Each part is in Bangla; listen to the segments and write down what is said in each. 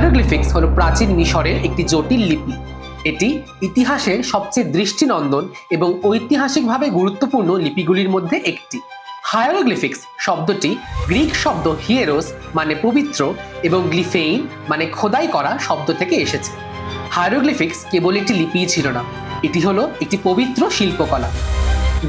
হায়ারোগ্লিফিক্স হলো প্রাচীন মিশরের একটি জটিল লিপি। এটি ইতিহাসের সবচেয়ে দৃষ্টিনন্দন এবং ঐতিহাসিকভাবে গুরুত্বপূর্ণ লিপিগুলির মধ্যে একটি। হায়ারোগ্লিফিক্স শব্দটি গ্রিক শব্দ হিয়েরোস মানে পবিত্র এবং গ্লিফেইন মানে খোদাই করা শব্দ থেকে এসেছে। হায়ারোগ্লিফিক্স কেবল একটি লিপিই ছিল না, এটি হলো একটি পবিত্র শিল্পকলা,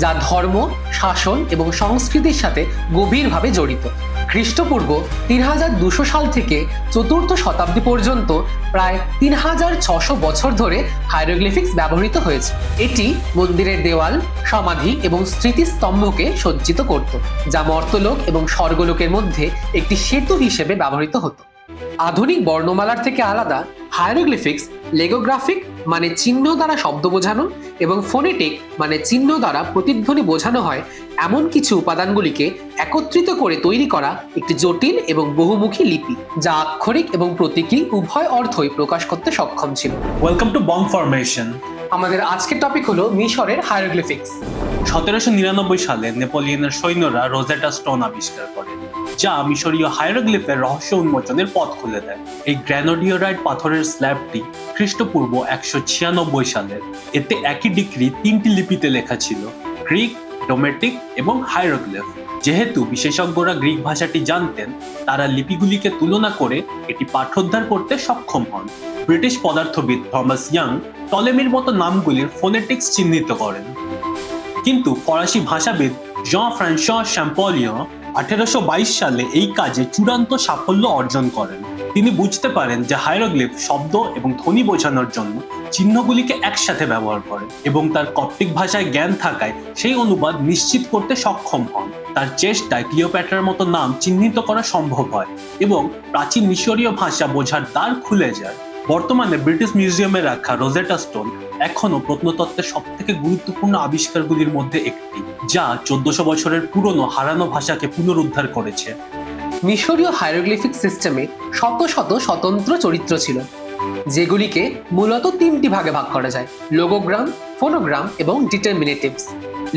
যা ধর্ম, শাসন এবং সংস্কৃতির সাথে গভীরভাবে জড়িত। খ্রিস্টপূর্ব তিন হাজার দুশো সাল থেকে চতুর্থ শতাব্দী পর্যন্ত প্রায় তিন হাজার ছশো বছর ধরে হাইরোগ্লিফিক্স ব্যবহৃত হয়েছে। এটি মন্দিরের দেওয়াল, সমাধি এবং স্মৃতিস্তম্ভকে সজ্জিত করত, যা মর্তলোক এবং স্বর্গলোকের মধ্যে একটি সেতু হিসেবে ব্যবহৃত হতো। আধুনিক বর্ণমালার থেকে আলাদা হায়ারোগ্লিফিক্স লেগোগ্রাফিক মানে চিহ্ন দ্বারা শব্দ বোঝানো এবং ফোনেটিক মানে চিহ্ন দ্বারা প্রতিধ্বনি বোঝানো হয় এমন কিছু উপাদানগুলিকে একত্রিত করে তৈরি করা একটি জটিল এবং বহুমুখী লিপি যা আক্ষরিক এবং প্রতীকী উভয় অর্থই প্রকাশ করতে সক্ষম ছিল। ওয়েলকাম টু বং ফরমেশন আমাদের আজকের টপিক হলো মিশরের হায়ারোগ্লিফিক্স সতেরোশো নিরানব্বই সালে নেপোলিয়নের সৈন্যরা রোজেটা স্টোন আবিষ্কার করে যা মিশরীয় হায়ারোগ্লিফের রহস্য উন্মোচনের পথ খুলে দেয়। এই গ্র্যানোডিওরাইট পাথরের স্ল্যাবটি খ্রিস্টপূর্ব একশো ছিয়ানব্বই সালের এতে একই ডিগ্রি তিনটি লিপিতে লেখা ছিল। গ্রিক ডোমেটিক এবং হায়ারোগ্লিফ যেহেতু বিশেষজ্ঞরা গ্রিক ভাষাটি জানতেন, তারা লিপিগুলিকে তুলনা করে এটি পাঠোদ্ধার করতে সক্ষম হন। ব্রিটিশ পদার্থবিদ থমাস ইয়াং টলেমির মতো নামগুলির ফোনেটিক্স চিহ্নিত করেন। কিন্তু ফরাসি ভাষাবিদ জঁ ফ্রান্সোয়া শ্যাম্পলিও আঠেরোশো সালে এই কাজে চূড়ান্ত সাফল্য অর্জন করেন। তিনি বুঝতে পারেন যে হাইরোগ্লিফ শব্দ এবং ধ্বনি বোঝানোর জন্য চিহ্নগুলিকে একসাথে ব্যবহার করে এবং তার কপ্টিক ভাষায় জ্ঞান থাকায় সেই অনুবাদ নিশ্চিত করতে সক্ষম হন। তার চেষ্টায় ক্লিওপ্যাট্রার মতো নাম চিহ্নিত করা সম্ভব হয় এবং প্রাচীন মিশরীয় ভাষা বোঝার দ্বার খুলে যায়। বর্তমানে ব্রিটিশ মিউজিয়ামে রাখা রোজেটা স্টোন এখনও প্রত্নতত্ত্বের সব থেকে গুরুত্বপূর্ণ আবিষ্কারগুলির মধ্যে একটি, যা চোদ্দশো বছরের পুরনো হারানো ভাষাকে পুনরুদ্ধার করেছে। মিশরীয় হায়ারোগ্লিফিক সিস্টেমে শত শত স্বতন্ত্র চরিত্র ছিল, যেগুলিকে মূলত তিনটি ভাগে ভাগ করা যায়, লোগোগ্রাম, ফোনোগ্রাম এবং ডিটারমিনেটিভস।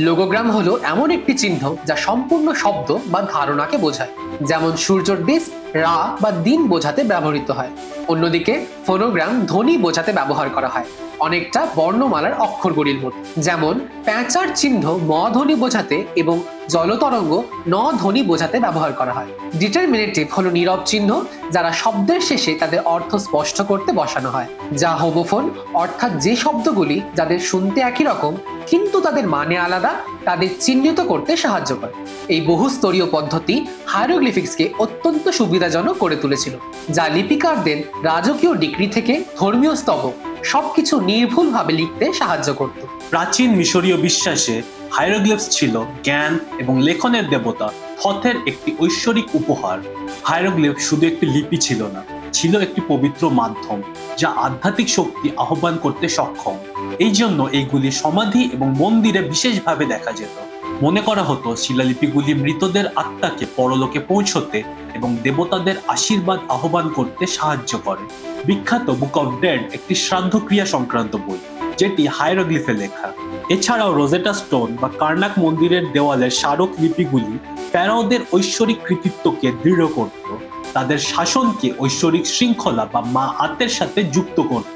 লোগোগ্রাম হলো এমন একটি চিহ্ন যা সম্পূর্ণ শব্দ বা ধারণাকে বোঝায়, যেমন সূর্যর ডিস্ক রা বা দিন বোঝাতে ব্যবহৃত হয়। অন্যদিকে ফোনোগ্রাম ধ্বনি বোঝাতে ব্যবহার করা হয়। অনেকটা বর্ণমালার অক্ষরগুলির মতো যেমন, প্যাঁচার চিহ্ন ম ধ্বনি বোঝাতে এবং জলতরঙ্গ ন ধ্বনি বোঝাতে ব্যবহার করা হয়। ডিটারমিনেটিভ হলো নীরব চিহ্ন, যারা শব্দের শেষে তাদের অর্থ স্পষ্ট করতে বসানো হয়। যা হোমোফোন অর্থাৎ যে শব্দগুলি যাদের শুনতে একই রকম কিন্তু তাদের মানে আলাদা, তাদের চিহ্নিত করতে সাহায্য করে। এই বহুস্তরীয় পদ্ধতি হায়ারোগ্লিফিক্সকে অত্যন্ত সুবিধাজনক করে তুলেছিল, যা লিপিকারদের রাজকীয় ডিগ্রি থেকে ধর্মীয় স্তবক সবকিছু নির্ভুলভাবে লিখতে সাহায্য করত। প্রাচীন মিশরীয় বিশ্বাসে হাইরোগ্লিফস ছিল জ্ঞান এবং লেখনের দেবতা থথের একটি ঐশ্বরিক উপহার। হাইরোগ্লিফ শুধু একটি লিপি ছিল না ছিল একটি পবিত্র মাধ্যম যা আধ্যাত্মিক শক্তি আহ্বান করতে সক্ষম। এই জন্য এইগুলি সমাধি এবং মন্দিরে বিশেষভাবে দেখা যেত। মনে করা হতো শিলালিপিগুলি মৃতদের আত্মাকে পরলোকে পৌঁছতে এবং দেবতাদের আশীর্বাদ আহ্বান করতে সাহায্য করে। বিখ্যাত বুক অফ ডেড একটি শ্রাদ্ধক্রিয়া সংক্রান্ত বই, যেটি হাইরোগ্লিফে লেখা। এছাড়াও রোজেটা স্টোন বা কার্নাক মন্দিরের দেওয়ালের স্মারক লিপিগুলি ফ্যারাওদের ঐশ্বরিক কৃতিত্বকে দৃঢ় করত। তাদের শাসনকে ঐশ্বরিক শৃঙ্খলা বা মা আত্মের সাথে যুক্ত করত।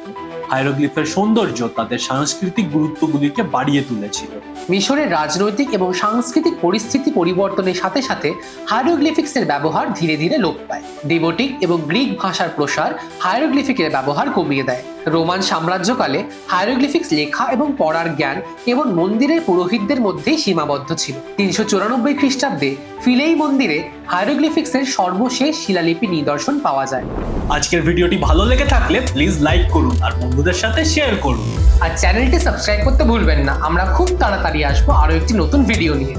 হাইরোগ্লিফের সৌন্দর্য তাদের সাংস্কৃতিক গুরুত্বগুলিকে বাড়িয়ে তুলেছিল। মিশরের রাজনৈতিক এবং সাংস্কৃতিক পরিস্থিতি পরিবর্তনের সাথে সাথে হায়ারোগ্লিফিক্সের ব্যবহার ধীরে ধীরে লোপ পায়। ডেমোটিক এবং গ্রিক ভাষার প্রসার হায়ারোগ্লিফিকের ব্যবহার কমিয়ে দেয়। রোমান সাম্রাজ্যকালে হায়ারোগ্লিফিক্স লেখা এবং পড়ার জ্ঞান কেবল মন্দিরের পুরোহিতদের মধ্যেই সীমাবদ্ধ ছিল। তিনশো চুরানব্বই খ্রিস্টাব্দে ফিলেই মন্দিরে হায়ারোগ্লিফিক্সের সর্বশেষ শিলালিপি নিদর্শন পাওয়া যায়। আজকের ভিডিওটি ভালো লেগে থাকলে প্লিজ লাইক করুন আর বন্ধুদের সাথে শেয়ার করুন। আর চ্যানেলটি সাবস্ক্রাইব করতে ভুলবেন না। আমরা খুব তাড়াতাড়ি আসব আরও একটি নতুন ভিডিও নিয়ে।